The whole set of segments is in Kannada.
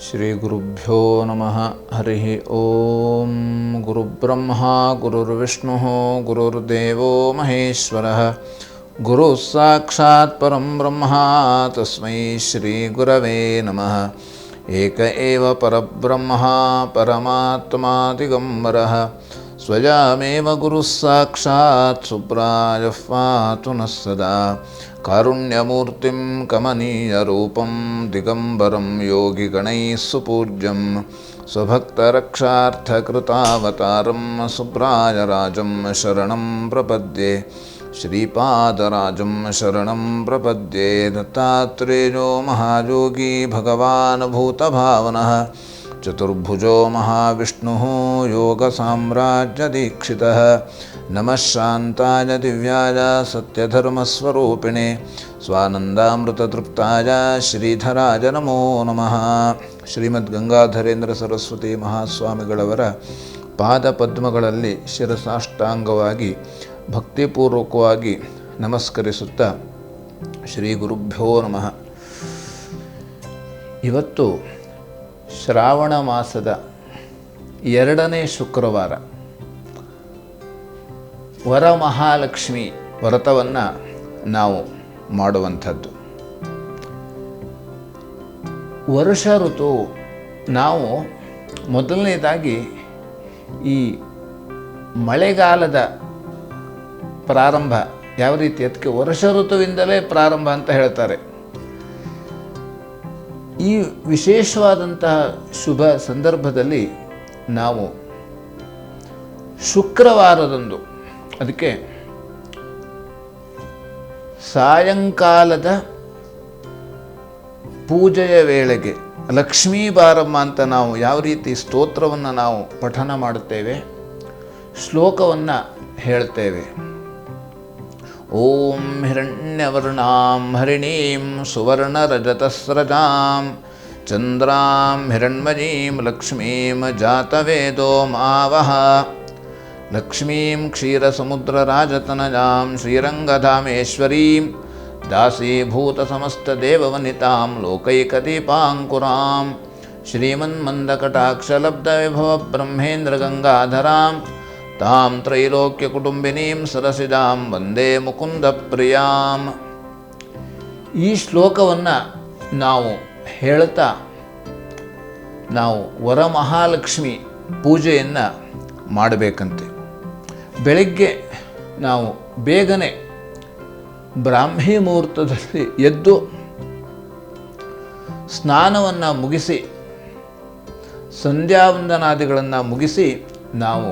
श्रीगुरुभ्यो नमः। हरिः ॐ गुरुब्रह्मा गुरुर्विष्णुः गुरुर्देवो महेश्वरः। गुरुः साक्षात् परं ब्रह्मा तस्मै श्रीगुरवे नमः। एक एव परब्रह्मः परमात्मा दिगम्बरः स्वयमेव गुरुः साक्षात् सुप्रायः पातु नः सदा कारुण्यमूर्तिं कमनीयरूपं दिगम्बरं योगिगणैः सुपूज्यं स्वभक्तरक्षार्थकृतावतारं सुप्रायराजं शरणं प्रपद्ये श्रीपादराजं शरणं प्रपद्ये दत्तात्रेयो महायोगी भगवान् भूतभावनः ಚತುರ್ಭುಜೋ ಮಹಾವಿಷ್ಣು ಯೋಗಸಾಮ್ರಾಜ್ಯದೀಕ್ಷಿತಃ ನಮಃ ಶಾಂತಾಯ ದಿವ್ಯಾಯ ಸತ್ಯಧರ್ಮಸ್ವರೂಪಿಣೆ ಸ್ವಾನಂದಾಮೃತತೃಪ್ತಾಯ ಶ್ರೀಧರಾಯ ನಮೋ ನಮಃ ಶ್ರೀಮದ್ ಗಂಗಾಧರೇಂದ್ರ ಸರಸ್ವತಿ ಮಹಾಸ್ವಾಮಿಗಳವರ ಪಾದಪದ್ಮಗಳಲ್ಲಿ ಶಿರಸಾಷ್ಟಾಂಗವಾಗಿ ಭಕ್ತಿಪೂರ್ವಕವಾಗಿ ನಮಸ್ಕರಿಸುತ್ತ ಶ್ರೀ ಗುರುಭ್ಯೋ ನಮಃ. ಇವತ್ತು ಶ್ರಾವಣ ಮಾಸದ ಎರಡನೇ ಶುಕ್ರವಾರ ವರಮಹಾಲಕ್ಷ್ಮಿ ವ್ರತವನ್ನು ನಾವು ಮಾಡುವಂಥದ್ದು. ವರ್ಷ ಋತು ನಾವು ಮೊದಲನೇದಾಗಿ ಈ ಮಳೆಗಾಲದ ಪ್ರಾರಂಭ ಯಾವ ರೀತಿ, ಅದಕ್ಕೆ ವರ್ಷ ಋತುವಿಂದಲೇ ಪ್ರಾರಂಭ ಅಂತ ಹೇಳ್ತಾರೆ. ಈ ವಿಶೇಷವಾದಂತಹ ಶುಭ ಸಂದರ್ಭದಲ್ಲಿ ನಾವು ಶುಕ್ರವಾರದಂದು, ಅದಕ್ಕೆ ಸಾಯಂಕಾಲದ ಪೂಜೆಯ ವೇಳೆಗೆ, ಲಕ್ಷ್ಮೀ ಬಾರಮ್ಮ ಅಂತ ನಾವು ಯಾವ ರೀತಿ ಸ್ತೋತ್ರವನ್ನು ನಾವು ಪಠನ ಮಾಡುತ್ತೇವೆ, ಶ್ಲೋಕವನ್ನು ಹೇಳ್ತೇವೆ. ಓಂ ಹಿರಣ್ಯವರ್ಣಾಂ ಹರಿಣೀಂ ಸುವರ್ಣರಜತಸ್ರಜಾಂ ಚಂದ್ರಾಂ ಹಿರಣ್ಮಯೀಂ ಲಕ್ಷ್ಮೀಂ ಜಾತವೇದೋ ಮಾವಹ ಲಕ್ಷ್ಮೀಂ ಕ್ಷೀರಸಮುದ್ರರಾಜತನಜಾಂ ಶ್ರೀರಂಗಧಾಮೇಶ್ವರೀಂ दासीभूतसमस्तदेववनितां लोकैकदीपाङ्कुरां श्रीमन्मन्दकटाक्षलब्धविभवब्रह्मेन्द्रगङ्गाधरां तां ತ್ರೈಲೋಕ್ಯಕುಟುಂಬಿನೀಂ ಸರಸಿಜಾಂ ವಂದೇ ಮುಕುಂದ ಪ್ರಿಯಾಂ ಈ ಶ್ಲೋಕವನ್ನು ನಾವು ಹೇಳ್ತಾ ನಾವು ವರಮಹಾಲಕ್ಷ್ಮಿ ಪೂಜೆಯನ್ನು ಮಾಡಬೇಕಂತೆ. ಬೆಳಗ್ಗೆ ನಾವು ಬೇಗನೆ ಬ್ರಾಹ್ಮಿ ಮುಹೂರ್ತದಲ್ಲಿ ಎದ್ದು ಸ್ನಾನವನ್ನು ಮುಗಿಸಿ, ಸಂಧ್ಯಾವಂದನಾದಿಗಳನ್ನು ಮುಗಿಸಿ ನಾವು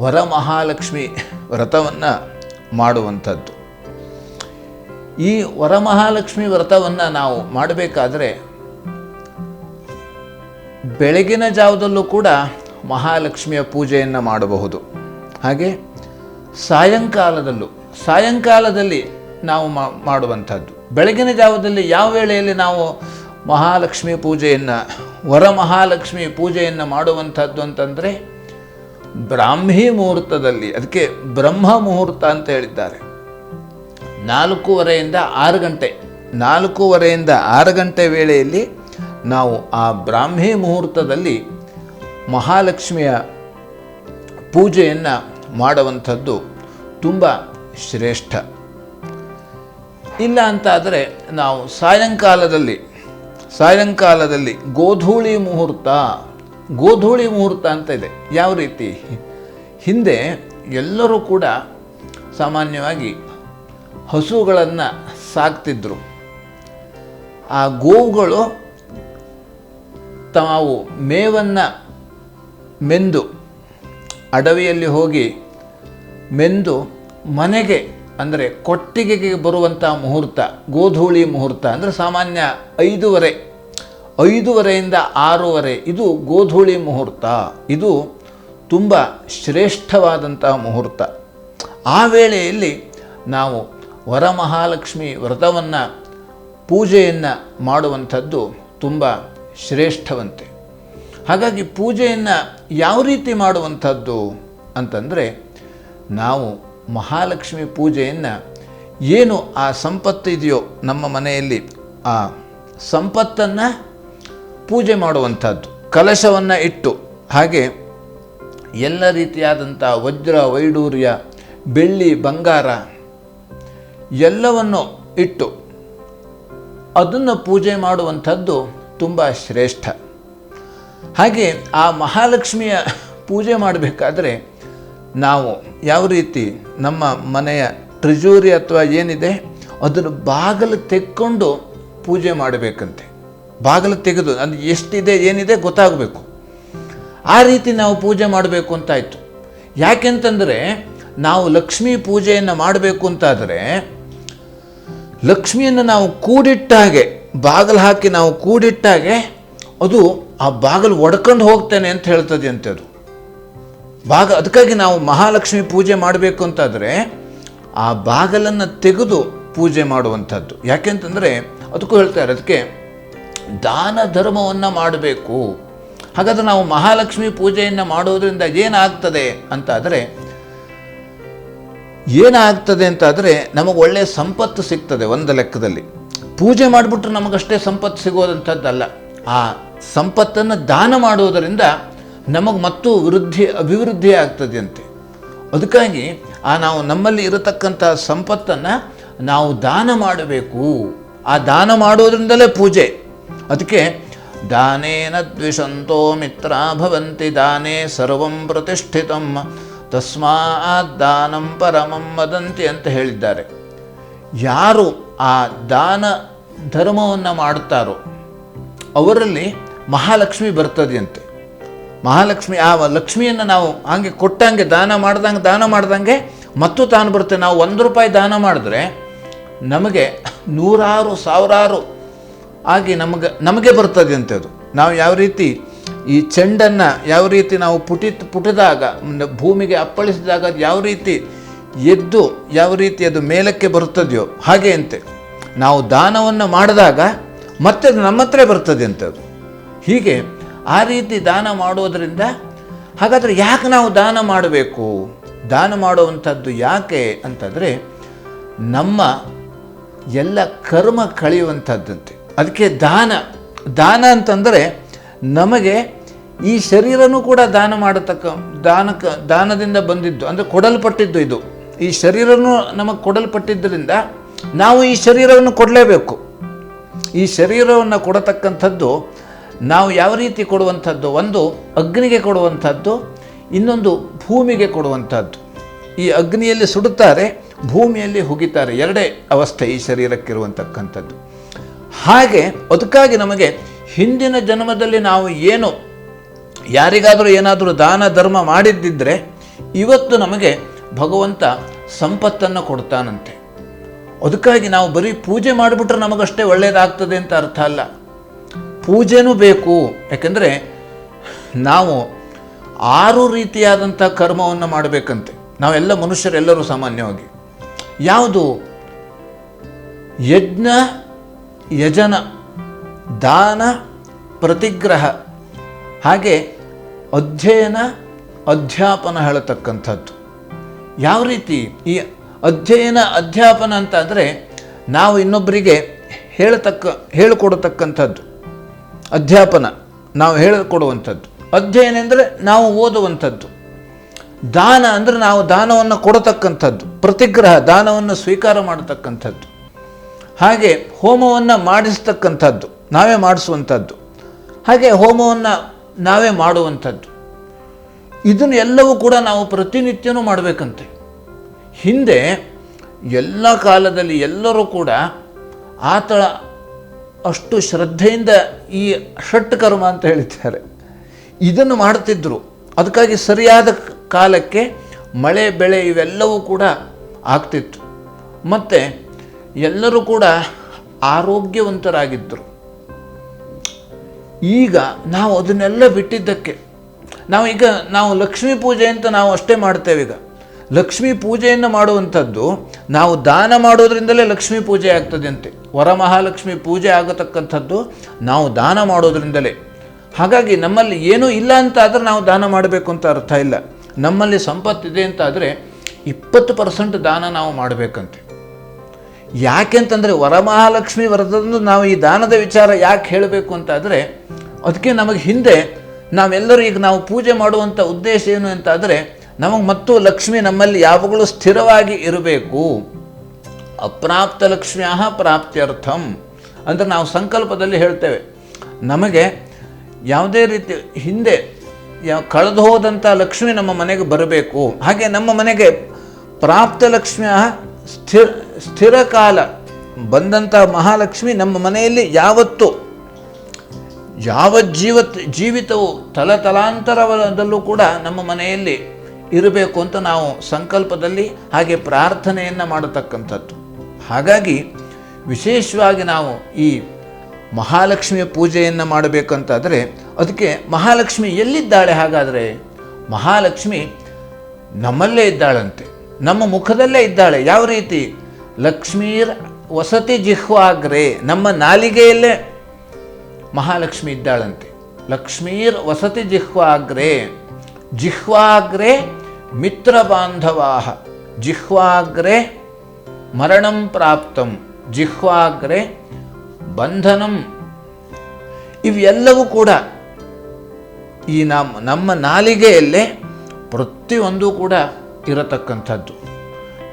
ವರಮಹಾಲಕ್ಷ್ಮಿ ವ್ರತವನ್ನು ಮಾಡುವಂಥದ್ದು. ಈ ವರಮಹಾಲಕ್ಷ್ಮಿ ವ್ರತವನ್ನು ನಾವು ಮಾಡಬೇಕಾದ್ರೆ ಬೆಳಗಿನ ಜಾವದಲ್ಲೂ ಕೂಡ ಮಹಾಲಕ್ಷ್ಮಿಯ ಪೂಜೆಯನ್ನು ಮಾಡಬಹುದು. ಹಾಗೆ ಸಾಯಂಕಾಲದಲ್ಲೂ, ಸಾಯಂಕಾಲದಲ್ಲಿ ನಾವು ಮಾಡುವಂಥದ್ದು. ಬೆಳಗಿನ ಜಾವದಲ್ಲಿ ಯಾವ ವೇಳೆಯಲ್ಲಿ ನಾವು ಮಹಾಲಕ್ಷ್ಮಿ ಪೂಜೆಯನ್ನು, ವರಮಹಾಲಕ್ಷ್ಮಿ ಪೂಜೆಯನ್ನು ಮಾಡುವಂಥದ್ದು ಅಂತಂದರೆ ಬ್ರಾಹ್ಮಿ ಮುಹೂರ್ತದಲ್ಲಿ, ಅದಕ್ಕೆ ಬ್ರಹ್ಮ ಮುಹೂರ್ತ ಅಂತ ಹೇಳಿದ್ದಾರೆ. ನಾಲ್ಕೂವರೆಯಿಂದ ಆರು ಗಂಟೆ. ನಾಲ್ಕೂವರೆಯಿಂದ ಆರು ಗಂಟೆ ವೇಳೆಯಲ್ಲಿ ನಾವು ಆ ಬ್ರಾಹ್ಮಿ ಮುಹೂರ್ತದಲ್ಲಿ ಮಹಾಲಕ್ಷ್ಮಿಯ ಪೂಜೆಯನ್ನು ಮಾಡುವಂಥದ್ದು ತುಂಬ ಶ್ರೇಷ್ಠ. ಇಲ್ಲ ಅಂತಾದರೆ ನಾವು ಸಾಯಂಕಾಲದಲ್ಲಿ ಸಾಯಂಕಾಲದಲ್ಲಿ ಗೋಧೂಳಿ ಮುಹೂರ್ತ ಗೋಧೂಳಿ ಮುಹೂರ್ತ ಅಂತ ಇದೆ. ಯಾವ ರೀತಿ? ಹಿಂದೆ ಎಲ್ಲರೂ ಕೂಡ ಸಾಮಾನ್ಯವಾಗಿ ಹಸುಗಳನ್ನು ಸಾಕ್ತಿದ್ರು. ಆ ಗೋವುಗಳು ತಾವು ಮೇವನ್ನು ಮೆಂದು ಅಡವಿಯಲ್ಲಿ ಹೋಗಿ ಮೆಂದು ಮನೆಗೆ ಅಂದರೆ ಕೊಟ್ಟಿಗೆಗೆ ಬರುವಂಥ ಮುಹೂರ್ತ, ಗೋಧೂಳಿ ಮುಹೂರ್ತ ಅಂದರೆ ಸಾಮಾನ್ಯ ಐದೂವರೆ, ಐದೂವರೆಯಿಂದ ಆರೂವರೆ ಇದು ಗೋಧೂಳಿ ಮುಹೂರ್ತ. ಇದು ತುಂಬ ಶ್ರೇಷ್ಠವಾದಂಥ ಮುಹೂರ್ತ. ಆ ವೇಳೆಯಲ್ಲಿ ನಾವು ವರಮಹಾಲಕ್ಷ್ಮಿ ವ್ರತವನ್ನು, ಪೂಜೆಯನ್ನು ಮಾಡುವಂಥದ್ದು ತುಂಬ ಶ್ರೇಷ್ಠವಂತೆ. ಹಾಗಾಗಿ ಪೂಜೆಯನ್ನು ಯಾವ ರೀತಿ ಮಾಡುವಂಥದ್ದು ಅಂತಂದರೆ, ನಾವು ಮಹಾಲಕ್ಷ್ಮಿ ಪೂಜೆಯನ್ನು ಏನು ಆ ಸಂಪತ್ತು ಇದೆಯೋ ನಮ್ಮ ಮನೆಯಲ್ಲಿ ಆ ಸಂಪತ್ತನ್ನು ಪೂಜೆ ಮಾಡುವಂಥದ್ದು, ಕಲಶವನ್ನು ಇಟ್ಟು, ಹಾಗೆ ಎಲ್ಲ ರೀತಿಯಾದಂಥ ವಜ್ರ ವೈಡೂರ್ಯ, ಬೆಳ್ಳಿ ಬಂಗಾರ ಎಲ್ಲವನ್ನು ಇಟ್ಟು ಅದನ್ನು ಪೂಜೆ ಮಾಡುವಂಥದ್ದು ತುಂಬ ಶ್ರೇಷ್ಠ. ಹಾಗೆ ಆ ಮಹಾಲಕ್ಷ್ಮಿಯ ಪೂಜೆ ಮಾಡಬೇಕಾದ್ರೆ ನಾವು ಯಾವ ರೀತಿ ನಮ್ಮ ಮನೆಯ ಟ್ರಿಜೂರಿ ಅಥವಾ ಏನಿದೆ ಅದನ್ನು ಬಾಗಿಲು ತೆಕ್ಕೊಂಡು ಪೂಜೆ ಮಾಡಬೇಕಂತೆ. ಬಾಗಿಲು ತೆಗೆದು ಅದು ಎಷ್ಟಿದೆ, ಏನಿದೆ ಗೊತ್ತಾಗಬೇಕು. ಆ ರೀತಿ ನಾವು ಪೂಜೆ ಮಾಡಬೇಕು ಅಂತಾಯಿತು. ಯಾಕೆಂತಂದರೆ ನಾವು ಲಕ್ಷ್ಮೀ ಪೂಜೆಯನ್ನು ಮಾಡಬೇಕು ಅಂತಾದರೆ ಲಕ್ಷ್ಮಿಯನ್ನು ನಾವು ಕೂಡಿಟ್ಟಾಗೆ ಬಾಗಿಲು ಹಾಕಿ ನಾವು ಕೂಡಿಟ್ಟಾಗೆ ಅದು ಆ ಬಾಗಿಲು ಒಡ್ಕೊಂಡು ಹೋಗ್ತೇನೆ ಅಂತ ಹೇಳ್ತದೆ ಅಂತೆ ಅದು ಬಾಗ, ಅದಕ್ಕಾಗಿ ನಾವು ಮಹಾಲಕ್ಷ್ಮಿ ಪೂಜೆ ಮಾಡಬೇಕು ಅಂತಾದರೆ, ಆ ಬಾಗಲನ್ನು ತೆಗೆದು ಪೂಜೆ ಮಾಡುವಂಥದ್ದು. ಯಾಕೆಂತಂದರೆ ಅದಕ್ಕೂ ಹೇಳ್ತಾರೆ, ಅದಕ್ಕೆ ದಾನ ಧರ್ಮವನ್ನು ಮಾಡಬೇಕು. ಹಾಗಾದ್ರೆ ನಾವು ಮಹಾಲಕ್ಷ್ಮಿ ಪೂಜೆಯನ್ನು ಮಾಡೋದರಿಂದ ಏನಾಗ್ತದೆ ಅಂತಾದರೆ ಏನಾಗ್ತದೆ ಅಂತಾದರೆ ನಮಗೆ ಒಳ್ಳೆಯ ಸಂಪತ್ತು ಸಿಗ್ತದೆ ಒಂದು ಲೆಕ್ಕದಲ್ಲಿ. ಪೂಜೆ ಮಾಡಿಬಿಟ್ರೆ ನಮಗಷ್ಟೇ ಸಂಪತ್ತು ಸಿಗೋದಂಥದ್ದಲ್ಲ. ಆ ಸಂಪತ್ತನ್ನು ದಾನ ಮಾಡುವುದರಿಂದ ನಮಗೆ ಮತ್ತು ವೃದ್ಧಿ, ಅಭಿವೃದ್ಧಿ ಆಗ್ತದೆ ಅಂತೆ ಅದಕ್ಕಾಗಿ ಆ ನಾವು ನಮ್ಮಲ್ಲಿ ಇರತಕ್ಕಂಥ ಸಂಪತ್ತನ್ನು ನಾವು ದಾನ ಮಾಡಬೇಕು. ಆ ದಾನ ಮಾಡೋದ್ರಿಂದಲೇ ಪೂಜೆ. ಅದಕ್ಕೆ ದಾನೇನ ದ್ವಿಷಂತೋ ಮಿತ್ರ ಭವಂತಿ, ದಾನೇ ಸರ್ವಂ ಪ್ರತಿಷ್ಠಿತಂ. ತಸ್ಮಾತ್ ದಾನಂ ಪರಮಂ ವದಂತಿ ಅಂತ ಹೇಳಿದ್ದಾರೆ. ಯಾರು ಆ ದಾನ ಧರ್ಮವನ್ನು ಮಾಡುತ್ತಾರೋ, ಅವರಲ್ಲಿ ಮಹಾಲಕ್ಷ್ಮಿ ಬರ್ತದೆಯಂತೆ. ಮಹಾಲಕ್ಷ್ಮಿ, ಆ ಲಕ್ಷ್ಮಿಯನ್ನು ನಾವು ಹಾಗೆ ಕೊಟ್ಟಂಗೆ ದಾನ ಮಾಡ್ದಂಗೆ ದಾನ ಮಾಡ್ದಂಗೆ ಮತ್ತು ತಾನು ಬರುತ್ತೆ. ನಾವು ಒಂದು ರೂಪಾಯಿ ದಾನ ಮಾಡಿದ್ರೆ ನಮಗೆ ನೂರಾರು, ಸಾವಿರಾರು ಆಗಿ ನಮಗೆ ನಮಗೆ ಬರ್ತದೆ ಅಂತೆ ಅದು. ನಾವು ಯಾವ ರೀತಿ ಈ ಚೆಂಡನ್ನು ಯಾವ ರೀತಿ ನಾವು ಪುಟಿ ಪುಟಿದಾಗ ಭೂಮಿಗೆ ಅಪ್ಪಳಿಸಿದಾಗ ಅದು ಯಾವ ರೀತಿ ಎದ್ದು, ಯಾವ ರೀತಿ ಅದು ಮೇಲಕ್ಕೆ ಬರುತ್ತದೆಯೋ ಹಾಗೆ ಅಂತೆ. ನಾವು ದಾನವನ್ನು ಮಾಡಿದಾಗ ಮತ್ತೆ ಅದು ನಮ್ಮ ಹತ್ರ ಬರ್ತದೆ ಅಂತ ಅದು. ಹೀಗೆ ಆ ರೀತಿ ದಾನ ಮಾಡೋದರಿಂದ ಹಾಗಾದರೆ ಯಾಕೆ ನಾವು ದಾನ ಮಾಡಬೇಕು? ದಾನ ಮಾಡುವಂಥದ್ದು ಯಾಕೆ ಅಂತಂದರೆ ನಮ್ಮ ಎಲ್ಲ ಕರ್ಮ ಕಳೆಯುವಂಥದ್ದಂತೆ. ಅದಕ್ಕೆ ದಾನ ದಾನ ಅಂತಂದರೆ ನಮಗೆ ಈ ಶರೀರನೂ ಕೂಡ ದಾನ ಮಾಡತಕ್ಕ, ದಾನಕ, ದಾನದಿಂದ ಬಂದಿದ್ದು, ಅಂದರೆ ಕೊಡಲ್ಪಟ್ಟಿದ್ದು ಇದು. ಈ ಶರೀರನೂ ನಮಗೆ ಕೊಡಲ್ಪಟ್ಟಿದ್ದರಿಂದ ನಾವು ಈ ಶರೀರವನ್ನು ಕೊಡಲೇಬೇಕು. ಈ ಶರೀರವನ್ನು ಕೊಡತಕ್ಕಂಥದ್ದು ನಾವು ಯಾವ ರೀತಿ ಕೊಡುವಂಥದ್ದು? ಒಂದು ಅಗ್ನಿಗೆ ಕೊಡುವಂಥದ್ದು, ಇನ್ನೊಂದು ಭೂಮಿಗೆ ಕೊಡುವಂಥದ್ದು. ಈ ಅಗ್ನಿಯಲ್ಲಿ ಸುಡುತ್ತಾರೆ, ಭೂಮಿಯಲ್ಲಿ ಹುಗಿತಾರೆ ಎರಡೇ ಅವಸ್ಥೆ ಈ ಶರೀರಕ್ಕಿರುವಂತಕ್ಕಂಥದ್ದು. ಹಾಗೆ, ಅದಕ್ಕಾಗಿ ನಮಗೆ ಹಿಂದಿನ ಜನ್ಮದಲ್ಲಿ ನಾವು ಏನು ಯಾರಿಗಾದರೂ ಏನಾದರೂ ದಾನ ಧರ್ಮ ಮಾಡಿದ್ದಿದ್ರೆ ಇವತ್ತು ನಮಗೆ ಭಗವಂತ ಸಂಪತ್ತನ್ನು ಕೊಡ್ತಾನಂತೆ. ಅದಕ್ಕಾಗಿ ನಾವು ಬರೀ ಪೂಜೆ ಮಾಡಿಬಿಟ್ರೆ ನಮಗಷ್ಟೇ ಒಳ್ಳೆಯದಾಗ್ತದೆ ಅಂತ ಅರ್ಥ ಅಲ್ಲ. ಪೂಜೆನೂ ಬೇಕು. ಯಾಕೆಂದರೆ ನಾವು ಆರು ರೀತಿಯಾದಂಥ ಕರ್ಮವನ್ನು ಮಾಡಬೇಕಂತೆ. ನಾವೆಲ್ಲ ಮನುಷ್ಯರೆಲ್ಲರೂ ಸಾಮಾನ್ಯವಾಗಿ. ಯಾವುದು? ಯಜ್ಞ, ಯಜನ. ದಾನ ಪ್ರತಿಗ್ರಹ. ಹಾಗೆ ಅಧ್ಯಯನ, ಅಧ್ಯಾಪನ ಹೇಳತಕ್ಕಂಥದ್ದು. ಯಾವ ರೀತಿ ಈ ಅಧ್ಯಯನ, ಅಧ್ಯಾಪನ ಅಂತ ಅಂದರೆ ನಾವು ಇನ್ನೊಬ್ಬರಿಗೆ ಹೇಳತಕ್ಕ, ಹೇಳಿಕೊಡತಕ್ಕಂಥದ್ದು. ಅಧ್ಯಾಪನ, ನಾವು ಹೇಳಿಕೊಡುವಂಥದ್ದು. ಅಧ್ಯಯನ ಅಂದರೆ ನಾವು ಓದುವಂಥದ್ದು. ದಾನ ಅಂದರೆ ನಾವು ದಾನವನ್ನು ಕೊಡತಕ್ಕಂಥದ್ದು. ಪ್ರತಿಗ್ರಹ, ದಾನವನ್ನು ಸ್ವೀಕಾರ ಮಾಡತಕ್ಕಂಥದ್ದು. ಹಾಗೆ ಹೋಮವನ್ನು ಮಾಡಿಸ್ತಕ್ಕಂಥದ್ದು. ನಾವೇ ಮಾಡಿಸುವಂಥದ್ದು. ಹಾಗೆ ಹೋಮವನ್ನು ನಾವೇ ಮಾಡುವಂಥದ್ದು. ಇದನ್ನು ಎಲ್ಲವೂ ಕೂಡ ನಾವು ಪ್ರತಿನಿತ್ಯನೂ ಮಾಡಬೇಕಂತೆ. ಹಿಂದೆ ಎಲ್ಲ ಕಾಲದಲ್ಲಿ ಎಲ್ಲರೂ ಕೂಡ ಆತಳ ಅಷ್ಟು ಶ್ರದ್ಧೆಯಿಂದ ಈ ಷಟ್ ಕರ್ಮ ಅಂತ ಹೇಳ್ತಾರೆ ಇದನ್ನು ಮಾಡ್ತಿದ್ದರು ಅದಕ್ಕಾಗಿ ಸರಿಯಾದ ಕಾಲಕ್ಕೆ ಮಳೆ, ಬೆಳೆ ಇವೆಲ್ಲವೂ ಕೂಡ ಆಗ್ತಿತ್ತು. ಮತ್ತು ಎಲ್ಲರೂ ಕೂಡ ಆರೋಗ್ಯವಂತರಾಗಿದ್ದರು. ಈಗ ನಾವು ಅದನ್ನೆಲ್ಲ ಬಿಟ್ಟಿದ್ದಕ್ಕೆ, ನಾವು ಈಗ ನಾವು ಲಕ್ಷ್ಮೀ ಪೂಜೆ ಅಂತ ನಾವು ಅಷ್ಟೇ ಮಾಡ್ತೇವೆ ಈಗ. ಲಕ್ಷ್ಮೀ ಪೂಜೆಯನ್ನು ಮಾಡುವಂಥದ್ದು ನಾವು ದಾನ ಮಾಡೋದ್ರಿಂದಲೇ ಲಕ್ಷ್ಮೀ ಪೂಜೆ ಆಗ್ತದೆ ಅಂತೆ ವರಮಹಾಲಕ್ಷ್ಮಿ ಪೂಜೆ ಆಗತಕ್ಕಂಥದ್ದು ನಾವು ದಾನ ಮಾಡೋದ್ರಿಂದಲೇ. ಹಾಗಾಗಿ ನಮ್ಮಲ್ಲಿ ಏನೂ ಇಲ್ಲ ಅಂತ ಆದರೆ ನಾವು ದಾನ ಮಾಡಬೇಕು ಅಂತ ಅರ್ಥ ಇಲ್ಲ. ನಮ್ಮಲ್ಲಿ ಸಂಪತ್ತಿದೆ ಅಂತಾದರೆ ಇಪ್ಪತ್ತು ಪರ್ಸೆಂಟ್ ದಾನ ನಾವು ಮಾಡಬೇಕಂತೆ. ಯಾಕೆಂತಂದರೆ ವರಮಹಾಲಕ್ಷ್ಮಿ ವರದಂದು ನಾವು ಈ ದಾನದ ವಿಚಾರ ಯಾಕೆ ಹೇಳಬೇಕು ಅಂತ ಆದರೆ ಅದಕ್ಕೆ ನಮಗೆ ಹಿಂದೆ ನಾವೆಲ್ಲರೂ ಈಗ ನಾವು ಪೂಜೆ ಮಾಡುವಂಥ ಉದ್ದೇಶ ಏನು ಅಂತಾದರೆ, ನಮಗೆ ಮತ್ತು ಲಕ್ಷ್ಮಿ ನಮ್ಮಲ್ಲಿ ಯಾವಾಗಲೂ ಸ್ಥಿರವಾಗಿ ಇರಬೇಕು. ಅಪ್ರಾಪ್ತ ಲಕ್ಷ್ಮಿಯ ಪ್ರಾಪ್ತ್ಯರ್ಥಂ ಅಂದರೆ ನಾವು ಸಂಕಲ್ಪದಲ್ಲಿ ಹೇಳ್ತೇವೆ. ನಮಗೆ ಯಾವುದೇ ರೀತಿ ಹಿಂದೆ ಯಾವ ಕಳೆದು ಹೋದಂಥ ಲಕ್ಷ್ಮಿ ನಮ್ಮ ಮನೆಗೆ ಬರಬೇಕು. ಹಾಗೆ ನಮ್ಮ ಮನೆಗೆ ಪ್ರಾಪ್ತ ಲಕ್ಷ್ಮಿಯ ಸ್ಥಿರ ಸ್ಥಿರ ಕಾಲ ಬಂದಂತಹ ಮಹಾಲಕ್ಷ್ಮಿ ನಮ್ಮ ಮನೆಯಲ್ಲಿ ಯಾವತ್ತು, ಯಾವ ಜೀವ ಜೀವಿತವು ತಲತಲಾಂತರದಲ್ಲೂ ಕೂಡ ನಮ್ಮ ಮನೆಯಲ್ಲಿ ಇರಬೇಕು ಅಂತ ನಾವು ಸಂಕಲ್ಪದಲ್ಲಿ ಹಾಗೆ ಪ್ರಾರ್ಥನೆಯನ್ನು ಮಾಡತಕ್ಕಂಥದ್ದು. ಹಾಗಾಗಿ ವಿಶೇಷವಾಗಿ ನಾವು ಈ ಮಹಾಲಕ್ಷ್ಮಿಯ ಪೂಜೆಯನ್ನು ಮಾಡಬೇಕಂತಾದರೆ ಅದಕ್ಕೆ ಮಹಾಲಕ್ಷ್ಮಿ ಎಲ್ಲಿದ್ದಾಳೆ ಹಾಗಾದರೆ? ಮಹಾಲಕ್ಷ್ಮಿ ನಮ್ಮಲ್ಲೇ ಇದ್ದಾಳಂತೆ, ನಮ್ಮ ಮುಖದಲ್ಲೇ ಇದ್ದಾಳೆ. ಯಾವ ರೀತಿ? ಲಕ್ಷ್ಮೀರ್ ವಸತಿ ಜಿಹ್ವಾಗ್ರೆ. ನಮ್ಮ ನಾಲಿಗೆಯಲ್ಲೇ ಮಹಾಲಕ್ಷ್ಮಿ ಇದ್ದಾಳಂತೆ. ಲಕ್ಷ್ಮೀರ್ ವಸತಿ ಜಿಹ್ವಾಗ್ರೆ. ಜಿಹ್ವಾಗ್ರೆ ಮಿತ್ರ ಬಾಂಧವಾಹ ಜಿಹ್ವಾಗ್ರೆ ಮರಣಂ ಪ್ರಾಪ್ತಂ. ಜಿಹ್ವಾಗ್ರೆ ಬಂಧನಂ. ಇವೆಲ್ಲವೂ ಕೂಡ ಈ ನಮ್ಮ ನಮ್ಮ ನಾಲಿಗೆಯಲ್ಲೇ ಪ್ರತಿಯೊಂದು ಕೂಡ ಇರತಕ್ಕಂಥದ್ದು.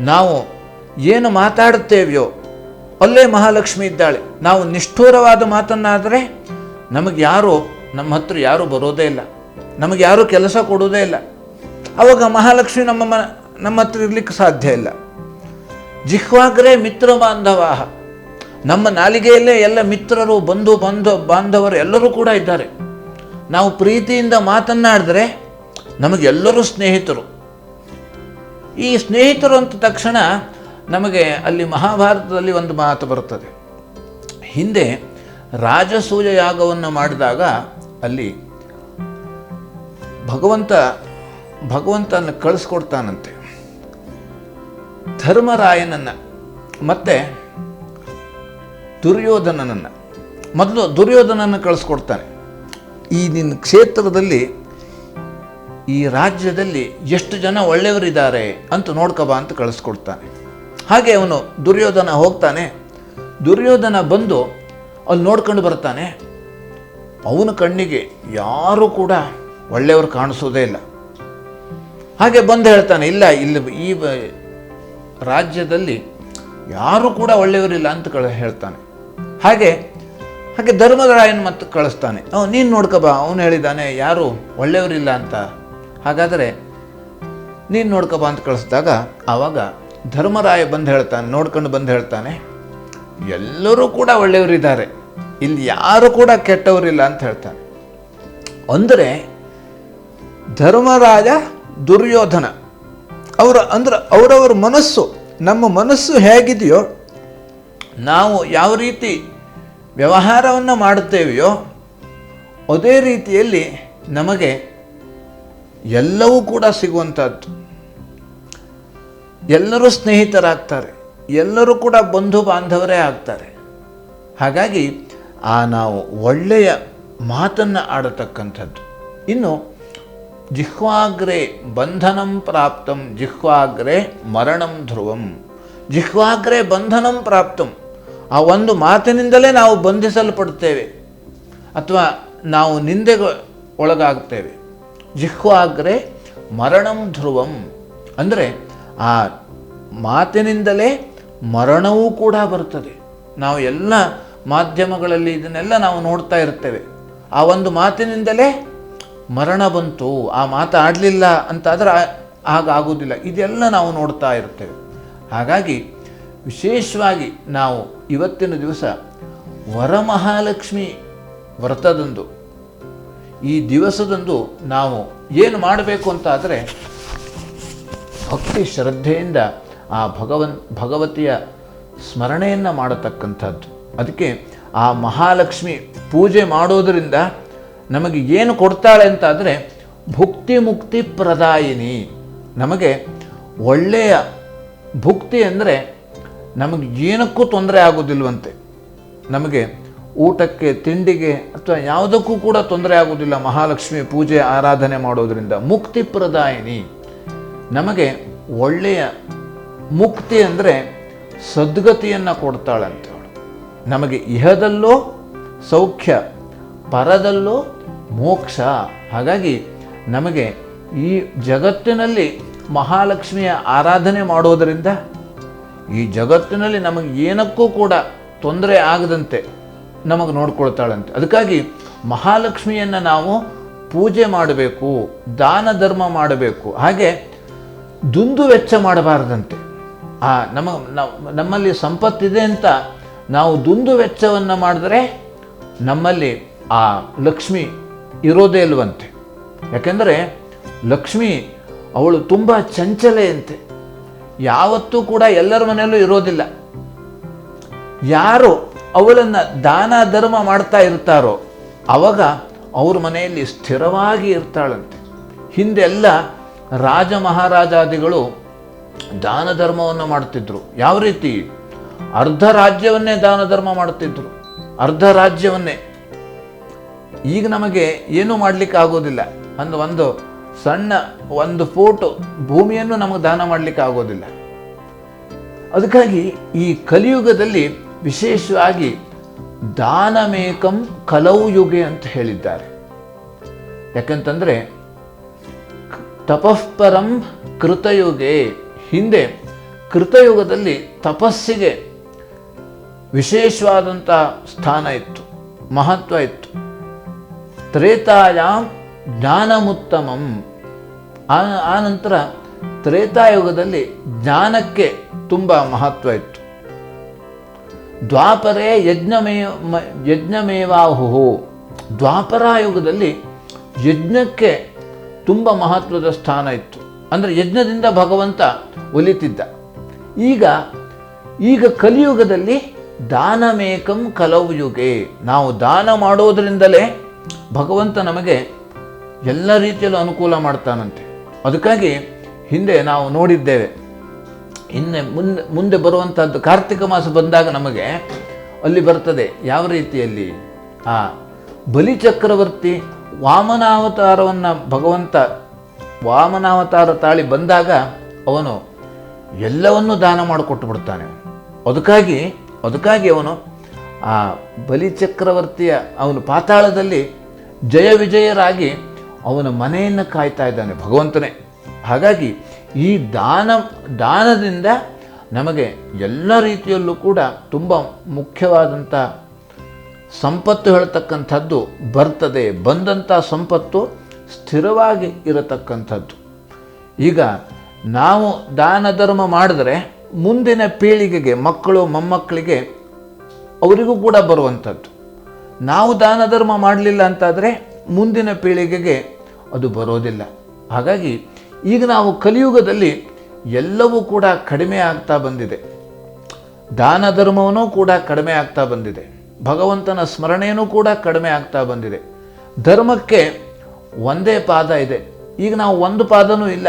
ನಾವು ಏನು ಮಾತಾಡುತ್ತೇವೆಯೋ, ಅಲ್ಲೇ ಮಹಾಲಕ್ಷ್ಮಿ ಇದ್ದಾಳೆ. ನಾವು ನಿಷ್ಠೂರವಾದ ಮಾತನ್ನಾದರೆ ನಮಗೆ ಯಾರು, ನಮ್ಮ ಹತ್ರ ಯಾರೂ ಬರೋದೇ ಇಲ್ಲ. ನಮಗೆ ಯಾರೂ ಕೆಲಸ ಕೊಡೋದೇ ಇಲ್ಲ. ಅವಾಗ ಮಹಾಲಕ್ಷ್ಮಿ ನಮ್ಮ ನಮ್ಮ ಹತ್ರ ಇರಲಿಕ್ಕೆ ಸಾಧ್ಯ ಇಲ್ಲ. ಜಿಹ್ವಾಗ್ರೆ ಮಿತ್ರ ಬಾಂಧವಾಹ. ನಮ್ಮ ನಾಲಿಗೆಯಲ್ಲೇ ಎಲ್ಲ ಮಿತ್ರರು, ಬಂಧು ಬಾಂಧವ ಬಾಂಧವರು ಎಲ್ಲರೂ ಕೂಡ ಇದ್ದಾರೆ. ನಾವು ಪ್ರೀತಿಯಿಂದ ಮಾತನ್ನಾಡಿದ್ರೆ ನಮಗೆಲ್ಲರೂ ಸ್ನೇಹಿತರು. ಈ ಸ್ನೇಹಿತರು ಅಂತ ತಕ್ಷಣ ನಮಗೆ ಅಲ್ಲಿ ಮಹಾಭಾರತದಲ್ಲಿ ಒಂದು ಮಾತು ಬರುತ್ತದೆ. ಹಿಂದೆ ರಾಜಸೂಯ ಯಾಗವನ್ನು ಮಾಡಿದಾಗ ಅಲ್ಲಿ ಭಗವಂತ ಭಗವಂತನ ಕಳಿಸ್ಕೊಡ್ತಾನಂತೆ. ಧರ್ಮರಾಯನನ್ನು, ಮತ್ತೆ ದುರ್ಯೋಧನನನ್ನು. ಮೊದಲು ದುರ್ಯೋಧನನ್ನು ಕಳಿಸ್ಕೊಡ್ತಾನೆ. ಈ ನಿನ್ನ ಕ್ಷೇತ್ರದಲ್ಲಿ, ಈ ರಾಜ್ಯದಲ್ಲಿ ಎಷ್ಟು ಜನ ಒಳ್ಳೆಯವರಿದ್ದಾರೆ ಅಂತ ನೋಡ್ಕಬಾ ಅಂತ ಕಳಿಸ್ಕೊಡ್ತಾನೆ. ಹಾಗೆ ಅವನು ದುರ್ಯೋಧನ ಹೋಗ್ತಾನೆ. ದುರ್ಯೋಧನ ಬಂದು ಅಲ್ಲಿ ನೋಡ್ಕೊಂಡು ಬರ್ತಾನೆ. ಅವನ ಕಣ್ಣಿಗೆ ಯಾರೂ ಕೂಡ ಒಳ್ಳೆಯವರು ಕಾಣಿಸೋದೇ ಇಲ್ಲ. ಹಾಗೆ ಬಂದು ಹೇಳ್ತಾನೆ, ಇಲ್ಲ, ಇಲ್ಲಿ ಈ ರಾಜ್ಯದಲ್ಲಿ ಯಾರೂ ಕೂಡ ಒಳ್ಳೆಯವರಿಲ್ಲ ಅಂತ ಕಳ ಹೇಳ್ತಾನೆ. ಹಾಗೆ ಹಾಗೆ ಧರ್ಮರಾಯನ್ ಮತ್ತು ಕಳಿಸ್ತಾನೆ. ಅವ್ ನೀನು ನೋಡ್ಕೋಬಾ ಅವನು ಹೇಳಿದ್ದಾನೆ ಯಾರು ಒಳ್ಳೆಯವರಿಲ್ಲ ಅಂತ. ಹಾಗಾದರೆ ನೀನು ನೋಡ್ಕೋಬಾ ಅಂತ ಕಳಿಸಿದಾಗ ಆವಾಗ ಧರ್ಮರಾಯ ಬಂದು ಹೇಳ್ತಾನೆ, ನೋಡ್ಕೊಂಡು ಬಂದು ಹೇಳ್ತಾನೆ. ಎಲ್ಲರೂ ಕೂಡ ಒಳ್ಳೆಯವರಿದ್ದಾರೆ. ಇಲ್ಲಿ ಯಾರು ಕೂಡ ಕೆಟ್ಟವರಿಲ್ಲ ಅಂತ ಹೇಳ್ತಾನೆ. ಅಂದರೆ ಧರ್ಮರಾಜ ದುರ್ಯೋಧನ. ಅವರ ಅಂದ್ರೆ ಅವರವರ ಮನಸ್ಸು, ನಮ್ಮ ಮನಸ್ಸು ಹೇಗಿದೆಯೋ, ನಾವು ಯಾವ ರೀತಿ ವ್ಯವಹಾರವನ್ನು ಮಾಡುತ್ತೇವೆಯೋ, ಅದೇ ರೀತಿಯಲ್ಲಿ ನಮಗೆ ಎಲ್ಲವೂ ಕೂಡ ಸಿಗುವಂಥದ್ದು ಎಲ್ಲರೂ ಸ್ನೇಹಿತರಾಗ್ತಾರೆ. ಎಲ್ಲರೂ ಕೂಡ ಬಂಧು ಬಾಂಧವರೇ ಆಗ್ತಾರೆ. ಹಾಗಾಗಿ ಆ ನಾವು ಒಳ್ಳೆಯ ಮಾತನ್ನು ಆಡತಕ್ಕಂಥದ್ದು. ಇನ್ನು ಜಿಹ್ವಾಗ್ರೆ ಬಂಧನಂ ಪ್ರಾಪ್ತಂ, ಜಿಹ್ವಾಗ್ರೆ ಮರಣಂ ಧ್ರುವಂ. ಜಿಹ್ವಾಗ್ರೆ ಬಂಧನಂ ಪ್ರಾಪ್ತಂ. ಆ ಒಂದು ಮಾತಿನಿಂದಲೇ ನಾವು ಬಂಧಿಸಲ್ಪಡ್ತೇವೆ ಅಥವಾ ನಾವು ನಿಂದೆಗೆ ಒಳಗಾಗ್ತೇವೆ. ಜಿಹ್ವಾಗ್ರೆ ಮರಣಂ ಧ್ರುವಂ. ಅಂದರೆ ಆ ಮಾತಿನಿಂದಲೇ ಮರಣವೂ ಕೂಡ ಬರುತ್ತದೆ. ನಾವು ಎಲ್ಲ ಮಾಧ್ಯಮಗಳಲ್ಲಿ ಇದನ್ನೆಲ್ಲ ನಾವು ನೋಡ್ತಾ ಇರ್ತೇವೆ. ಆ ಒಂದು ಮಾತಿನಿಂದಲೇ ಮರಣ ಬಂತು, ಆ ಮಾತಾಡಲಿಲ್ಲ ಅಂತಾದರೆ ಹಾಗಾಗೋದಿಲ್ಲ ಇದೆಲ್ಲ ನಾವು ನೋಡ್ತಾ ಇರ್ತೇವೆ. ಹಾಗಾಗಿ ವಿಶೇಷವಾಗಿ ನಾವು ಇವತ್ತಿನ ದಿವಸ ವರಮಹಾಲಕ್ಷ್ಮಿ ವ್ರತದಂದು ಈ ದಿವಸದಂದು ನಾವು ಏನು ಮಾಡಬೇಕು ಅಂತ ಆದರೆ ಭಕ್ತಿ ಶ್ರದ್ಧೆಯಿಂದ ಆ ಭಗವನ್, ಭಗವತಿಯ ಸ್ಮರಣೆಯನ್ನು ಮಾಡತಕ್ಕಂಥದ್ದು. ಅದಕ್ಕೆ ಆ ಮಹಾಲಕ್ಷ್ಮಿ ಪೂಜೆ ಮಾಡೋದರಿಂದ ನಮಗೆ ಏನು ಕೊಡ್ತಾಳೆ ಅಂತಾದರೆ, ಭುಕ್ತಿ ಮುಕ್ತಿ ಪ್ರದಾಯಿನಿ. ನಮಗೆ ಒಳ್ಳೆಯ ಭುಕ್ತಿ ಅಂದರೆ ನಮಗೆ ಏನಕ್ಕೂ ತೊಂದರೆ ಆಗೋದಿಲ್ವಂತೆ. ನಮಗೆ ಊಟಕ್ಕೆ, ತಿಂಡಿಗೆ ಅಥವಾ ಯಾವುದಕ್ಕೂ ಕೂಡ ತೊಂದರೆ ಆಗೋದಿಲ್ಲ ಮಹಾಲಕ್ಷ್ಮಿ ಪೂಜೆ, ಆರಾಧನೆ ಮಾಡೋದರಿಂದ. ಮುಕ್ತಿ ಪ್ರದಾಯಿನಿ. ನಮಗೆ ಒಳ್ಳೆಯ ಮುಕ್ತಿ ಅಂದರೆ ಸದ್ಗತಿಯನ್ನು ಕೊಡ್ತಾಳಂತೆ ಅವಳು ನಮಗೆ ಇಹದಲ್ಲೋ ಸೌಖ್ಯ, ಪರದಲ್ಲೋ ಮೋಕ್ಷ. ಹಾಗಾಗಿ ನಮಗೆ ಈ ಜಗತ್ತಿನಲ್ಲಿ ಮಹಾಲಕ್ಷ್ಮಿಯ ಆರಾಧನೆ ಮಾಡೋದರಿಂದ ಈ ಜಗತ್ತಿನಲ್ಲಿ ನಮಗೆ ಏನಕ್ಕೂ ಕೂಡ ತೊಂದರೆ ಆಗದಂತೆ ನಮಗೆ ನೋಡ್ಕೊಳ್ತಾಳಂತೆ. ಅದಕ್ಕಾಗಿ ಮಹಾಲಕ್ಷ್ಮಿಯನ್ನು ನಾವು ಪೂಜೆ ಮಾಡಬೇಕು, ದಾನ ಧರ್ಮ ಮಾಡಬೇಕು. ಹಾಗೆ ದುಂದು ವೆಚ್ಚ ಮಾಡಬಾರ್ದಂತೆ. ಆ, ನಮ್ಮ ನಮ್ಮ- ನಮ್ಮಲ್ಲಿ ಸಂಪತ್ತಿದೆ ಅಂತ ನಾವು ದುಂದು ವೆಚ್ಚವನ್ನು ಮಾಡಿದ್ರೆ ನಮ್ಮಲ್ಲಿ ಆ ಲಕ್ಷ್ಮಿ ಇರೋದೇ ಇಲ್ವಂತೆ. ಯಾಕೆಂದರೆ ಲಕ್ಷ್ಮಿ ಅವಳು ತುಂಬ ಚಂಚಲೆಯಂತೆ. ಯಾವತ್ತೂ ಕೂಡ ಎಲ್ಲರ ಮನೆಯಲ್ಲೂ ಇರೋದಿಲ್ಲ. ಯಾರು ಅವಳನ್ನು ದಾನ ಧರ್ಮ ಮಾಡ್ತಾ ಇರ್ತಾರೋ ಅವಾಗ ಅವ್ರ ಮನೆಯಲ್ಲಿ ಸ್ಥಿರವಾಗಿ ಇರ್ತಾಳಂತೆ. ಹಿಂದೆಲ್ಲ ರಾಜ ಮಹಾರಾಜಾದಿಗಳು ದಾನ ಧರ್ಮವನ್ನು ಮಾಡುತ್ತಿದ್ದರು ಯಾವ ರೀತಿ? ಅರ್ಧ ರಾಜ್ಯವನ್ನೇ ದಾನ ಧರ್ಮ ಮಾಡುತ್ತಿದ್ದರು ಅರ್ಧ ರಾಜ್ಯವನ್ನೇ. ಈಗ ನಮಗೆ ಏನೂ ಮಾಡಲಿಕ್ಕೆ ಆಗೋದಿಲ್ಲ. ಅಂದು ಒಂದು ಸಣ್ಣ ಒಂದು ಫೋಟೋ ಭೂಮಿಯನ್ನು ನಮಗೆ ದಾನ ಮಾಡಲಿಕ್ಕೆ ಆಗೋದಿಲ್ಲ. ಅದಕ್ಕಾಗಿ ಈ ಕಲಿಯುಗದಲ್ಲಿ ವಿಶೇಷವಾಗಿ ದಾನಮೇಕಂ ಕಲವು ಯುಗೆ ಅಂತ ಹೇಳಿದ್ದಾರೆ. ಯಾಕಂತಂದ್ರೆ ತಪಃಪರಂ ಕೃತಯುಗೆ. ಹಿಂದೆ ಕೃತಯುಗದಲ್ಲಿ ತಪಸ್ಸಿಗೆ ವಿಶೇಷವಾದಂಥ ಸ್ಥಾನ ಇತ್ತು, ಮಹತ್ವ ಇತ್ತು. ತ್ರೇತಾಯಾಮ್ ಜ್ಞಾನಮುತ್ತಮಂ. ಆ ಆ ನಂತರ ತ್ರೇತಾಯುಗದಲ್ಲಿ ಜ್ಞಾನಕ್ಕೆ ತುಂಬ ಮಹತ್ವ ಇತ್ತು. ದ್ವಾಪರೇ ಯಜ್ಞಮೇ ಯಜ್ಞಮೇವಾಹುಹು. ದ್ವಾಪರ ಯುಗದಲ್ಲಿ ಯಜ್ಞಕ್ಕೆ ತುಂಬ ಮಹತ್ವದ ಸ್ಥಾನ ಇತ್ತು. ಅಂದರೆ ಯಜ್ಞದಿಂದ ಭಗವಂತ ಒಲಿತಿದ್ದ. ಈಗ ಈಗ ಕಲಿಯುಗದಲ್ಲಿ ದಾನಮೇಕಂ ಕಲವು ಯುಗೆ. ನಾವು ದಾನ ಮಾಡೋದರಿಂದಲೇ ಭಗವಂತ ನಮಗೆ ಎಲ್ಲ ರೀತಿಯಲ್ಲೂ ಅನುಕೂಲ ಮಾಡ್ತಾನಂತೆ. ಅದಕ್ಕಾಗಿ ಹಿಂದೆ ನಾವು ನೋಡಿದ್ದೇವೆ. ಹಿಂದೆ ಮುಂದೆ ಮುಂದೆ ಬರುವಂಥದ್ದು ಕಾರ್ತಿಕ ಮಾಸ ಬಂದಾಗ ನಮಗೆ ಅಲ್ಲಿ ಬರ್ತದೆ, ಯಾವ ರೀತಿಯಲ್ಲಿ? ಆ, ಬಲಿಚಕ್ರವರ್ತಿ ವಾಮನಾವತಾರವನ್ನು ಭಗವಂತ ವಾಮನಾವತಾರ ತಾಳಿ ಬಂದಾಗ ಅವನು ಎಲ್ಲವನ್ನೂ ದಾನ ಮಾಡಿಕೊಟ್ಟು ಬಿಡ್ತಾನೆ. ಅದಕ್ಕಾಗಿ ಅದಕ್ಕಾಗಿ ಅವನು ಆ ಬಲಿಚಕ್ರವರ್ತಿಯ ಅವನು ಪಾತಾಳದಲ್ಲಿ ಜಯ ವಿಜಯರಾಗಿ ಅವನ ಮನೆಯನ್ನು ಕಾಯ್ತಾ ಇದ್ದಾನೆ ಭಗವಂತನೇ. ಹಾಗಾಗಿ ಈ ದಾನ, ದಾನದಿಂದ ನಮಗೆ ಎಲ್ಲ ರೀತಿಯಲ್ಲೂ ಕೂಡ ತುಂಬ ಮುಖ್ಯವಾದಂಥ ಸಂಪತ್ತು ಹೇಳ್ತಕ್ಕಂಥದ್ದು ಬರ್ತದೆ ಬಂದಂಥ ಸಂಪತ್ತು ಸ್ಥಿರವಾಗಿ ಇರತಕ್ಕಂಥದ್ದು. ಈಗ ನಾವು ದಾನ ಧರ್ಮ ಮಾಡಿದ್ರೆ ಮುಂದಿನ ಪೀಳಿಗೆಗೆ, ಮಕ್ಕಳು, ಮೊಮ್ಮಕ್ಕಳಿಗೆ ಅವರಿಗೂ ಕೂಡ ಬರುವಂಥದ್ದು. ನಾವು ದಾನ ಧರ್ಮ ಮಾಡಲಿಲ್ಲ ಅಂತಾದರೆ ಮುಂದಿನ ಪೀಳಿಗೆಗೆ ಅದು ಬರೋದಿಲ್ಲ. ಹಾಗಾಗಿ ಈಗ ನಾವು ಕಲಿಯುಗದಲ್ಲಿ ಎಲ್ಲವೂ ಕೂಡ ಕಡಿಮೆ ಆಗ್ತಾ ಬಂದಿದೆ. ದಾನ ಧರ್ಮವೂ ಕೂಡ ಕಡಿಮೆ ಆಗ್ತಾ ಬಂದಿದೆ. ಭಗವಂತನ ಸ್ಮರಣೆಯೂ ಕೂಡ ಕಡಿಮೆ ಆಗ್ತಾ ಬಂದಿದೆ. ಧರ್ಮಕ್ಕೆ ಒಂದೇ ಪಾದ ಇದೆ. ಈಗ ನಾವು ಒಂದು ಪಾದನೂ ಇಲ್ಲ.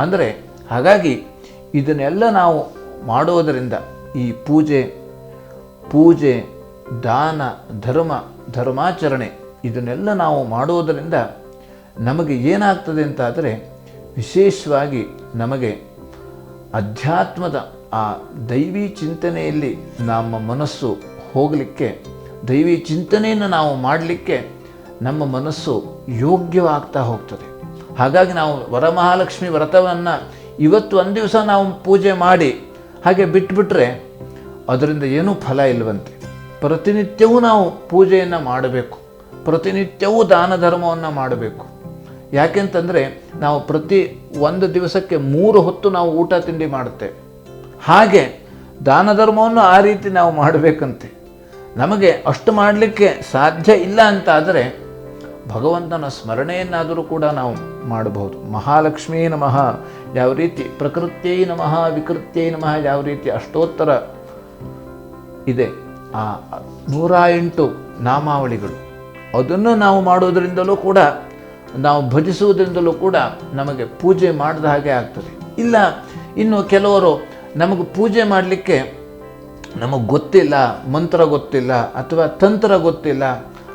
ಅಂದರೆ ಹಾಗಾಗಿ ಇದನ್ನೆಲ್ಲ ನಾವು ಮಾಡುವುದರಿಂದ ಈ ಪೂಜೆ ಪೂಜೆ, ದಾನ, ಧರ್ಮ, ಧರ್ಮಾಚರಣೆ ಇದನ್ನೆಲ್ಲ ನಾವು ಮಾಡುವುದರಿಂದ ನಮಗೆ ಏನಾಗ್ತದೆ ಅಂತಾದರೆ ವಿಶೇಷವಾಗಿ ನಮಗೆ ಅಧ್ಯಾತ್ಮದ ಆ ದೈವಿ ಚಿಂತನೆಯಲ್ಲಿ ನಮ್ಮ ಮನಸ್ಸು ಹೋಗಲಿಕ್ಕೆ, ದೈವಿ ಚಿಂತನೆಯನ್ನು ನಾವು ಮಾಡಲಿಕ್ಕೆ ನಮ್ಮ ಮನಸ್ಸು ಯೋಗ್ಯವಾಗ್ತಾ ಹೋಗ್ತದೆ. ಹಾಗಾಗಿ ನಾವು ವರಮಹಾಲಕ್ಷ್ಮಿ ವ್ರತವನ್ನು ಇವತ್ತು ಒಂದು ದಿವಸ ನಾವು ಪೂಜೆ ಮಾಡಿ, ಹಾಗೆ ಬಿಟ್ಬಿಟ್ರೆ ಅದರಿಂದ ಏನೂ ಫಲ ಇಲ್ಲವಂತೆ ಪ್ರತಿನಿತ್ಯವೂ ನಾವು ಪೂಜೆಯನ್ನು ಮಾಡಬೇಕು. ಪ್ರತಿನಿತ್ಯವೂ ದಾನ ಧರ್ಮವನ್ನು ಮಾಡಬೇಕು. ಯಾಕೆಂತಂದರೆ ನಾವು ಪ್ರತಿ ಒಂದು ದಿವಸಕ್ಕೆ ಮೂರು ಹೊತ್ತು ನಾವು ಊಟ ತಿಂಡಿ ಮಾಡುತ್ತೇವೆ. ಹಾಗೆ ದಾನ ಧರ್ಮವನ್ನು ಆ ರೀತಿ ನಾವು ಮಾಡಬೇಕಂತೆ. ನಮಗೆ ಅಷ್ಟು ಮಾಡಲಿಕ್ಕೆ ಸಾಧ್ಯ ಇಲ್ಲ ಅಂತ ಆದರೆ ಭಗವಂತನ ಸ್ಮರಣೆಯನ್ನಾದರೂ ಕೂಡ ನಾವು ಮಾಡಬಹುದು. ಮಹಾಲಕ್ಷ್ಮೀ ನಮಃ, ಯಾವ ರೀತಿ ಪ್ರಕೃತ್ಯೈ ನಮಃ, ವಿಕೃತ್ಯೈ ನಮಃ, ಯಾವ ರೀತಿ ಅಷ್ಟೋತ್ತರ ಇದೆ, ಆ ನೂರ ಎಂಟು ನಾಮಾವಳಿಗಳು, ಅದನ್ನು ನಾವು ಮಾಡೋದರಿಂದಲೂ ಕೂಡ, ನಾವು ಭಜಿಸುವುದರಿಂದಲೂ ಕೂಡ ನಮಗೆ ಪೂಜೆ ಮಾಡಿದ ಹಾಗೆ ಆಗ್ತದೆ. ಇಲ್ಲ, ಇನ್ನು ಕೆಲವರು ನಮಗೆ ಪೂಜೆ ಮಾಡಲಿಕ್ಕೆ ನಮಗೆ ಗೊತ್ತಿಲ್ಲ, ಮಂತ್ರ ಗೊತ್ತಿಲ್ಲ, ಅಥವಾ ತಂತ್ರ ಗೊತ್ತಿಲ್ಲ,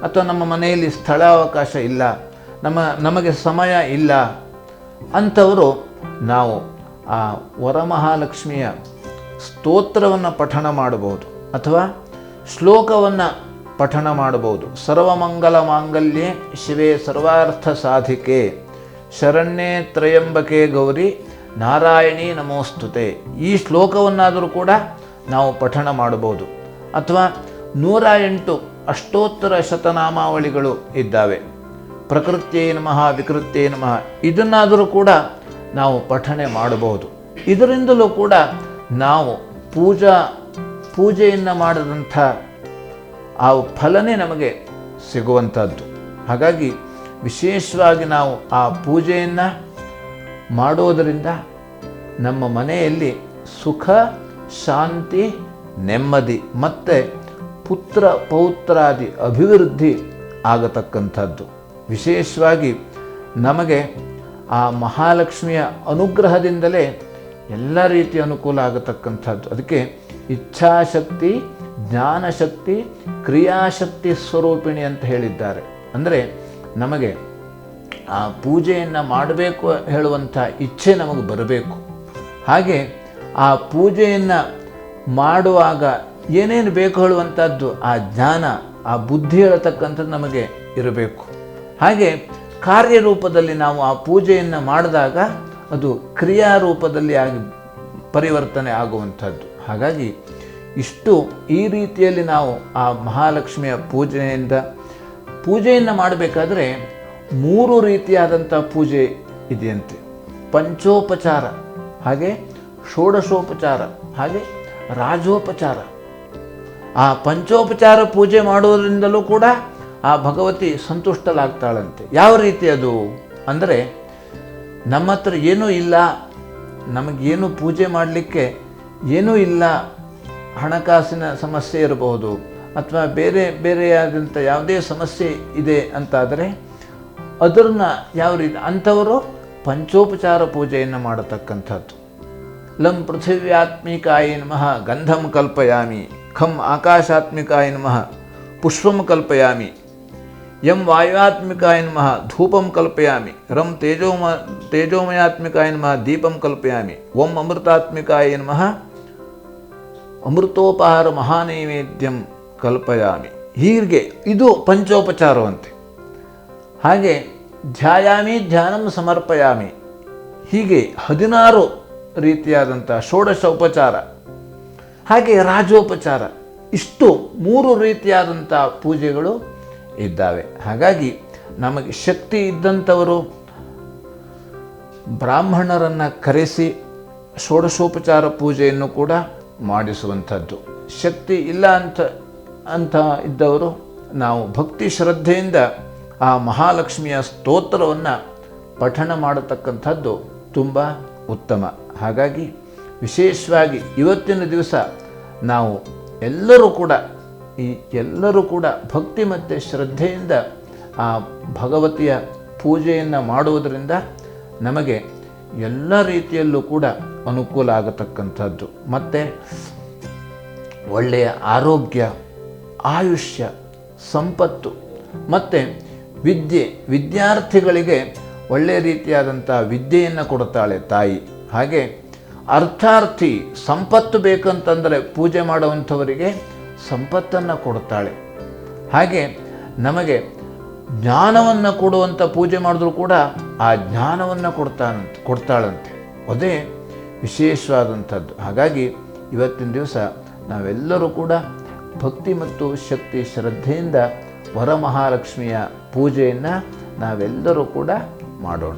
ಅಥವಾ ನಮ್ಮ ಮನೆಯಲ್ಲಿ ಸ್ಥಳಾವಕಾಶ ಇಲ್ಲ, ನಮ್ಮ, ನಮಗೆ ಸಮಯ ಇಲ್ಲ, ಅಂಥವರು ನಾವು ಆ ವರಮಹಾಲಕ್ಷ್ಮಿಯ ಸ್ತೋತ್ರವನ್ನು ಪಠಣ ಮಾಡಬಹುದು, ಅಥವಾ ಶ್ಲೋಕವನ್ನು ಪಠಣ ಮಾಡಬಹುದು. ಸರ್ವಮಂಗಲ ಮಾಂಗಲ್ಯೆ ಶಿವೆ ಸರ್ವಾರ್ಥ ಸಾಧಿಕೆ. ಶರಣ್ಯೇ ತ್ರಯಂಬಕೆ ಗೌರಿ ನಾರಾಯಣಿ ನಮೋಸ್ತುತೆ. ಈ ಶ್ಲೋಕವನ್ನಾದರೂ ಕೂಡ ನಾವು ಪಠಣ ಮಾಡಬಹುದು. ಅಥವಾ ನೂರ ಎಂಟು ಅಷ್ಟೋತ್ತರ ಶತನಾಮಾವಳಿಗಳು ಇದ್ದಾವೆ. ಪ್ರಕೃತಿಯೇ ನಮಃ, ವಿಕೃತಿಯೇ ನಮಃ, ಇದನ್ನಾದರೂ ಕೂಡ ನಾವು ಪಠಣೆ ಮಾಡಬಹುದು. ಇದರಿಂದಲೂ ಕೂಡ ನಾವು ಪೂಜಾ, ಪೂಜೆಯನ್ನು ಮಾಡಿದಂಥ ಆ ಫಲನೇ ನಮಗೆ ಸಿಗುವಂಥದ್ದು. ಹಾಗಾಗಿ ವಿಶೇಷವಾಗಿ ನಾವು ಆ ಪೂಜೆಯನ್ನು ಮಾಡೋದರಿಂದ ನಮ್ಮ ಮನೆಯಲ್ಲಿ ಸುಖ ಶಾಂತಿ, ನೆಮ್ಮದಿ ಮತ್ತು ಪುತ್ರ ಪೌತ್ರಾದಿ ಅಭಿವೃದ್ಧಿ ಆಗತಕ್ಕಂಥದ್ದು. ವಿಶೇಷವಾಗಿ ನಮಗೆ ಆ ಮಹಾಲಕ್ಷ್ಮಿಯ ಅನುಗ್ರಹದಿಂದಲೇ ಎಲ್ಲ ರೀತಿಯ ಅನುಕೂಲ ಆಗತಕ್ಕಂಥದ್ದು. ಅದಕ್ಕೆ ಇಚ್ಛಾಶಕ್ತಿ, ಜ್ಞಾನಶಕ್ತಿ, ಕ್ರಿಯಾಶಕ್ತಿ ಸ್ವರೂಪಿಣಿ ಅಂತ ಹೇಳಿದ್ದಾರೆ. ಅಂದರೆ ನಮಗೆ ಆ ಪೂಜೆಯನ್ನು ಮಾಡಬೇಕು ಹೇಳುವಂಥ ಇಚ್ಛೆ ನಮಗೆ ಬರಬೇಕು. ಹಾಗೆ ಆ ಪೂಜೆಯನ್ನು ಮಾಡುವಾಗ ಏನೇನು ಬೇಕು ಹೇಳುವಂಥದ್ದು, ಆ ಜ್ಞಾನ, ಆ ಬುದ್ಧಿ ಹೇಳತಕ್ಕಂಥದ್ದು ನಮಗೆ ಇರಬೇಕು. ಹಾಗೆ ಕಾರ್ಯರೂಪದಲ್ಲಿ ನಾವು ಆ ಪೂಜೆಯನ್ನು ಮಾಡಿದಾಗ ಅದು ಕ್ರಿಯಾರೂಪದಲ್ಲಿ ಆಗಿ ಪರಿವರ್ತನೆ ಆಗುವಂಥದ್ದು. ಹಾಗಾಗಿ ಇಷ್ಟು ಈ ರೀತಿಯಲ್ಲಿ ನಾವು ಆ ಮಹಾಲಕ್ಷ್ಮಿಯ ಪೂಜೆಯಿಂದ, ಪೂಜೆಯನ್ನು ಮಾಡಬೇಕಾದ್ರೆ ಮೂರು ರೀತಿಯಾದಂಥ ಪೂಜೆ ಇದೆಯಂತೆ. ಪಂಚೋಪಚಾರ. ಹಾಗೆ ಷೋಡಶೋಪಚಾರ, ಹಾಗೆ ರಾಜೋಪಚಾರ. ಆ ಪಂಚೋಪಚಾರ ಪೂಜೆ ಮಾಡುವುದರಿಂದಲೂ ಕೂಡ ಆ ಭಗವತಿ ಸಂತುಷ್ಟಲಾಗ್ತಾಳಂತೆ ಯಾವ ರೀತಿ ಅದು? ಅಂದರೆ ನಮ್ಮ ಹತ್ರ ಏನೂ ಇಲ್ಲ, ನಮಗೇನು ಪೂಜೆ ಮಾಡಲಿಕ್ಕೆ ಏನೂ ಇಲ್ಲ, ಹಣಕಾಸಿನ ಸಮಸ್ಯೆ ಇರಬಹುದು, ಅಥವಾ ಬೇರೆ, ಬೇರೆಯಾದಂಥ ಯಾವುದೇ ಸಮಸ್ಯೆ ಇದೆ ಅಂತಾದರೆ ಅದನ್ನು ಯಾವ ರೀತಿ, ಅಂಥವರು ಪಂಚೋಪಚಾರ ಪೂಜೆಯನ್ನು ಮಾಡತಕ್ಕಂಥದ್ದು. ಲಂ ಪೃಥಿವ್ಯಾತ್ಮಿಕಾಯ ನಮಃ ಗಂಧಂ ಕಲ್ಪಯಾಮಿ ಖಂ ಆಕಾಶಾತ್ಮಿಕಾಯ ನಮಃ ಪುಷ್ಪಂ ಕಲ್ಪಯಾಮಿ ಯಂ ವಾಯುವಾತ್ಮಿಕಾಯ ನಮಃ ಧೂಪಂ ಕಲ್ಪಯಾಮಿ ರಂ ತೇಜೋಮ ತೇಜೋಮಯಾತ್ಮಿಕಾಯ ನಮಃ ದೀಪಂ ಕಲ್ಪಯಾಮಿ ಓಂ ಅಮೃತಾತ್ಮಿಕಾಯ ನಮಃ ಅಮೃತೋಪಹಾರ ಮಹಾನೈವೇದ್ಯಂ ಕಲ್ಪಯಾಮಿ ಹೀಗೆ ಇದು ಪಂಚೋಪಚಾರವಂತೆ ಹಾಗೆ ಧ್ಯಾಯಾಮಿ ಧ್ಯಾನಂ ಸಮರ್ಪಯಾಮಿ ಹೀಗೆ ಹದಿನಾರು ರೀತಿಯಾದಂಥ ಷೋಡಶ ಉಪಚಾರ, ಹಾಗೆ ರಾಜೋಪಚಾರ, ಇಷ್ಟು ಮೂರು ರೀತಿಯಾದಂಥ ಪೂಜೆಗಳು ಇದ್ದಾವೆ. ಹಾಗಾಗಿ ನಮಗೆ ಶಕ್ತಿ ಇದ್ದಂಥವರು ಬ್ರಾಹ್ಮಣರನ್ನು ಕರೆಸಿ ಷೋಡಶೋಪಚಾರ ಪೂಜೆಯನ್ನು ಕೂಡ ಮಾಡಿಸುವಂಥದ್ದು. ಶಕ್ತಿ ಇಲ್ಲ ಅಂತ ಅಂತ ಇದ್ದವರು ನಾವು ಭಕ್ತಿ ಶ್ರದ್ಧೆಯಿಂದ ಆ ಮಹಾಲಕ್ಷ್ಮಿಯ ಸ್ತೋತ್ರವನ್ನು ಪಠಣ ಮಾಡತಕ್ಕಂಥದ್ದು ತುಂಬ ಉತ್ತಮ. ಹಾಗಾಗಿ ವಿಶೇಷವಾಗಿ ಇವತ್ತಿನ ದಿವಸ ನಾವು ಎಲ್ಲರೂ ಕೂಡ ಈ ಎಲ್ಲರೂ ಕೂಡ ಭಕ್ತಿ ಮತ್ತು ಶ್ರದ್ಧೆಯಿಂದ ಆ ಭಗವತಿಯ ಪೂಜೆಯನ್ನು ಮಾಡುವುದರಿಂದ ನಮಗೆ ಎಲ್ಲ ರೀತಿಯಲ್ಲೂ ಕೂಡ ಅನುಕೂಲ ಆಗತಕ್ಕಂಥದ್ದು. ಮತ್ತು ಒಳ್ಳೆಯ ಆರೋಗ್ಯ, ಆಯುಷ್ಯ, ಸಂಪತ್ತು ಮತ್ತು ವಿದ್ಯೆ, ವಿದ್ಯಾರ್ಥಿಗಳಿಗೆ ಒಳ್ಳೆಯ ರೀತಿಯಾದಂಥ ವಿದ್ಯೆಯನ್ನು ಕೊಡುತ್ತಾಳೆ ತಾಯಿ. ಹಾಗೆ ಅರ್ಥಾರ್ಥಿ ಸಂಪತ್ತು ಬೇಕಂತಂದರೆ ಪೂಜೆ ಮಾಡುವಂಥವರಿಗೆ ಸಂಪತ್ತನ್ನು ಕೊಡ್ತಾಳೆ. ಹಾಗೆ ನಮಗೆ ಜ್ಞಾನವನ್ನು ಕೊಡುವಂಥ ಪೂಜೆ ಮಾಡಿದ್ರೂ ಕೂಡ ಆ ಜ್ಞಾನವನ್ನು ಕೊಡ್ತಾನಂತೆ ಕೊಡ್ತಾಳಂತೆ. ಅದೇ ವಿಶೇಷವಾದಂಥದ್ದು. ಹಾಗಾಗಿ ಇವತ್ತಿನ ದಿವಸ ನಾವೆಲ್ಲರೂ ಕೂಡ ಭಕ್ತಿ ಮತ್ತು ಶಕ್ತಿ ಶ್ರದ್ಧೆಯಿಂದ ವರಮಹಾಲಕ್ಷ್ಮಿಯ ಪೂಜೆಯನ್ನು ನಾವೆಲ್ಲರೂ ಕೂಡ ಮಾಡೋಣ.